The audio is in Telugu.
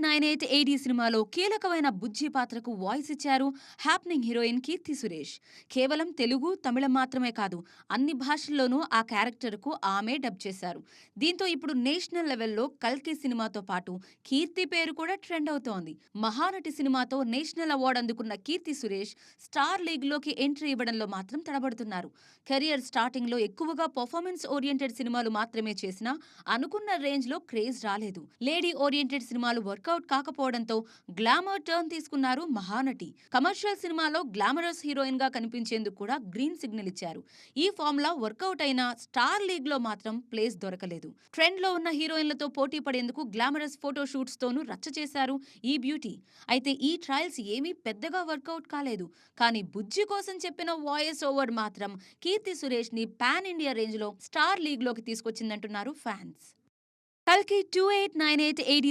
నైన్ ఎయిట్ ఎయిటీ సినిమాలో కీలకమైన బుజ్జి పాత్రకు వాయిస్ ఇచ్చారు హ్యాప్నింగ్ హీరోయిన్ కీర్తి సురేష్. కేవలం తెలుగు తమిళం మాత్రమే కాదు అన్ని భాషల్లోనూ ఆ క్యారెక్టర్కు ఆమె డబ్ చేశారు. దీంతో ఇప్పుడు నేషనల్ లెవెల్లో కల్కి సినిమాతో పాటు కీర్తి పేరు కూడా ట్రెండ్ అవుతోంది. మహానటి సినిమాతో నేషనల్ అవార్డు అందుకున్న కీర్తి సురేష్ స్టార్ లీగ్లోకి ఎంట్రీ ఇవ్వడంలో మాత్రం తడబడుతున్నారు. కెరియర్ స్టార్టింగ్లో ఎక్కువగా పర్ఫార్మెన్స్ ఓరియంటెడ్ సినిమాలు మాత్రమే చేసినా అనుకున్న రేంజ్లో క్రేజ్ రాలేదు. లేడీ ఓరియంటెడ్ సినిమాలు వర్క్ వర్కౌట్ కాకపోవడంతో గ్లామర్ టర్న్ తీసుకున్నారు మహానటి. కమర్షియల్ సినిమాలో గ్లామరస్ హీరోయిన్గా కనిపించేందుకు కూడా గ్రీన్ సిగ్నల్ ఇచ్చారు. ఈ ఫామ్లా వర్కౌట్ అయిన స్టార్ లీగ్లో మాత్రం ప్లేస్ దొరకలేదు. ట్రెండ్లో ఉన్న హీరోయిన్లతో పోటీ పడేందుకు గ్లామరస్ ఫోటో షూట్స్ తోనూ రచ్చ చేశారు ఈ బ్యూటీ. అయితే ఈ ట్రయల్స్ ఏమీ పెద్దగా వర్కౌట్ కాలేదు. కానీ బుజ్జి కోసం చెప్పిన వాయిస్ ఓవర్ మాత్రం కీర్తి సురేష్ని పాన్ ఇండియా రేంజ్లో స్టార్ లీగ్లోకి తీసుకొచ్చిందంటున్నారు ఫ్యాన్స్. కల్కి two eight nine eight eighty